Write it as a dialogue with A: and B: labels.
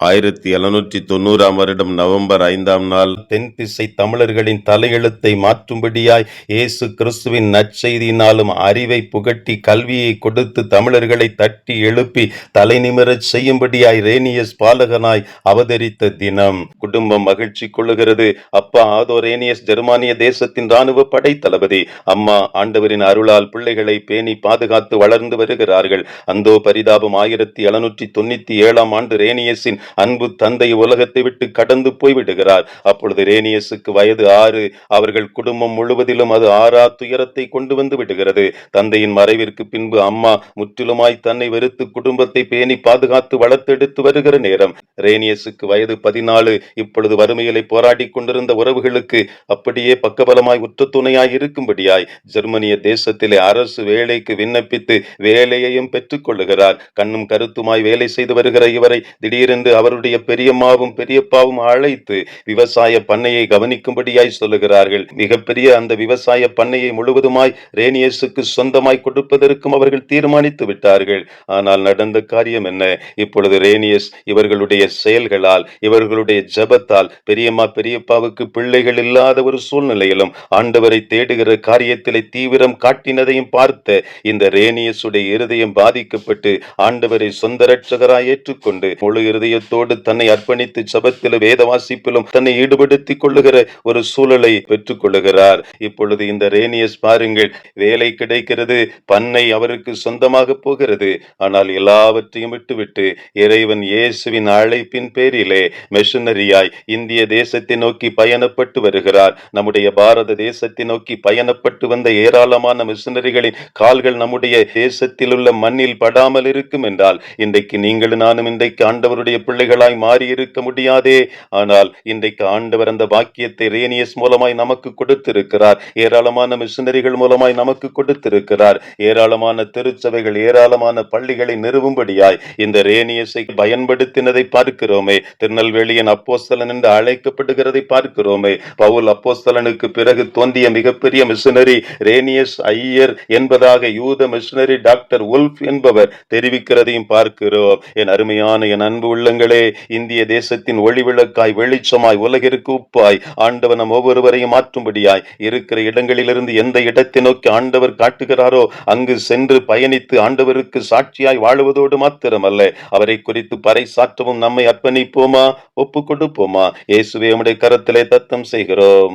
A: ஆயிரத்தி எழுநூற்றி தொண்ணூறாம் வருடம் நவம்பர் ஐந்தாம் நாள் தென் திசை தமிழர்களின் தலையெழுத்தை மாற்றும்படியாய் இயேசு கிறிஸ்துவின் நற்செய்தியினாலும் அறிவை புகட்டி கல்வியை கொடுத்து தமிழர்களை தட்டி எழுப்பி தலை நிமிரச் செய்யும்படியாய் ரேனியஸ் பாலகனாய் அவதரித்த தினம். குடும்பம் மகிழ்ச்சி கொள்ளுகிறது. அப்பா ஆதோ ரேனியஸ் ஜெர்மானிய தேசத்தின் ராணுவ படை தளபதி அம்மா ஆண்டவரின் அருளால் பிள்ளைகளை பேணி பாதுகாத்து வளர்ந்து வருகிறார்கள். அந்தோ பரிதாபம் ஆயிரத்தி எழுநூற்றி தொண்ணூத்தி ஏழாம் ஆண்டு ரேனியஸின் அன்பு தந்தை உலகத்தை விட்டு கடந்து போய்விடுகிறார். அப்பொழுது ரேனியஸுக்கு வயது ஆறு. அவர்கள் குடும்பம் முழுவதிலும் அது ஆறா துயரத்தை கொண்டு வந்து விடுகிறது. தந்தையின் மறைவிற்கு பின்பு அம்மா முற்றிலுமாய் தன்னை வெறுத்து குடும்பத்தை பேணி பாதுகாத்து வளர்த்தெடுத்து வருகிற நேரம். ரேனியஸுக்கு வயது பதினாலு. இப்பொழுது வறுமையிலே போராடி கொண்டிருந்த உறவுகளுக்கு அப்படியே பக்கபலமாய் உற்ற துணையாய் இருக்கும்படியாய் ஜெர்மனிய தேசத்திலே அரசு வேலைக்கு விண்ணப்பித்து வேலையையும் பெற்றுக் கொள்ளுகிறார். கண்ணும் கருத்துமாய் வேலை செய்து வருகிற இவரை திடீரென்று அவருடைய பெரியம்மாவும் பெரியப்பாவும் அழைத்து விவசாய பண்ணையை கவனிக்கும்படியாய் சொல்லுகிறார்கள். மிகப்பெரிய அந்த விவசாய பண்ணையை முழுவதுமாய் ரேனியஸுக்கு சொந்தமாய் கொடுப்பதற்கும் அவர்கள் தீர்மானித்து விட்டார்கள். ஆனால் நடந்த காரியம் என்ன? இப்பொழுது ரேனியஸ் இவர்களுடைய செயல்களால் இவர்களுடைய ஜெபத்தால் பெரியம்மா பெரியப்பாவுக்கு பிள்ளைகள் இல்லாத ஒரு சூழ்நிலையிலும் ஆண்டவரை தேடுகிற காரியத்திலே தீவிரம் காட்டினதையும் பார்த்த இந்த ரேனியஸுடைய இருதயம் பாதிக்கப்பட்டு ஆண்டவரை சொந்த ரட்சகராய் ஏற்றுக்கொண்டு முழு இருதயத்தோடு தன்னை அர்ப்பணித்து ஜெபத்திலும் வேத வாசிப்பிலும் தன்னை ஈடுபடுத்திக் கொள்ளுகிற ஒரு சூழலை பெற்றுக் கொள்ளுகிறார் இப்பொழுது இந்த ரேனியஸ் பாருங்கள் வேலை கிடைக்கிறது பண்ணை அவருக்கு சொந்தமாக போகிறது. ஆனால் எல்லாவற்றையும் விட்டுவிட்டு இறைவன் இயேசுவின் அழைப்பின் பேரிலே மெஷனரியாய் இந்திய தேசத்தை நோக்கி பயணப்பட்டு வருகிறார். நம்முடைய பாரத தேசத்தை நோக்கி பயணப்பட்டு வந்த ஏராளமான மிஷனரிகளின் கால்கள் நம்முடைய தேசத்தில் உள்ள மண்ணில் படாமல் இருக்கும் என்றால் இன்றைக்கு நீங்களும் நானும் இன்றைக்கு ஆண்டவருடைய பிள்ளை பிள்ளைகளாய் மாறியிருக்க முடியாதே. ஆனால் இன்றைக்கு ஆண்டவர் அந்த வாக்கியத்தை ரேனியஸ் மூலமாய் நமக்கு கொடுத்திருக்கிறார். ஏராளமான மிஷினரிகள் மூலமாய் நமக்கு கொடுத்திருக்கிறார். ஏராளமான திருச்சபைகள் ஏராளமான பள்ளிகளை நிறுவும்படியாய் இந்த ரேனியஸை பயன்படுத்தினதை பார்க்கிறோமே. திருநெல்வேலியின் அப்போஸ்தலன் என்று அழைக்கப்படுகிறதை பார்க்கிறோமே. பவுல் அப்போஸ்தலனுக்கு பிறகு தோன்றிய மிகப்பெரிய மிஷினரி ரேனியஸ் ஐயர் என்பதாக யூத மிஷினரி டாக்டர் உல்ஃப் என்பவர் தெரிவிக்கிறதையும் பார்க்கிறோம். என் அருமையான என் அன்பு உள்ளங்கள் இந்திய தேசத்தின் ஒளி விளக்காய் வெளிச்சமாய் உலகிற்கு உப்பாய். ஆண்டவர் நம் ஒவ்வொருவரையும் மாற்றும்படியாய். இருக்கிற இடங்களிலிருந்து எந்த இடத்தை நோக்கி ஆண்டவர் காட்டுகிறாரோ அங்கு சென்று பயணித்து ஆண்டவருக்கு சாட்சியாய் வாழுவதோடு மாத்திரமல்ல. அவரை குறித்து பறைசாற்றவும் நம்மை அர்ப்பணிப்போமா? ஒப்பு கொடுப்போமா இயேசுவே உடைய கரத்திலே தத்தம் செய்கிறோம்.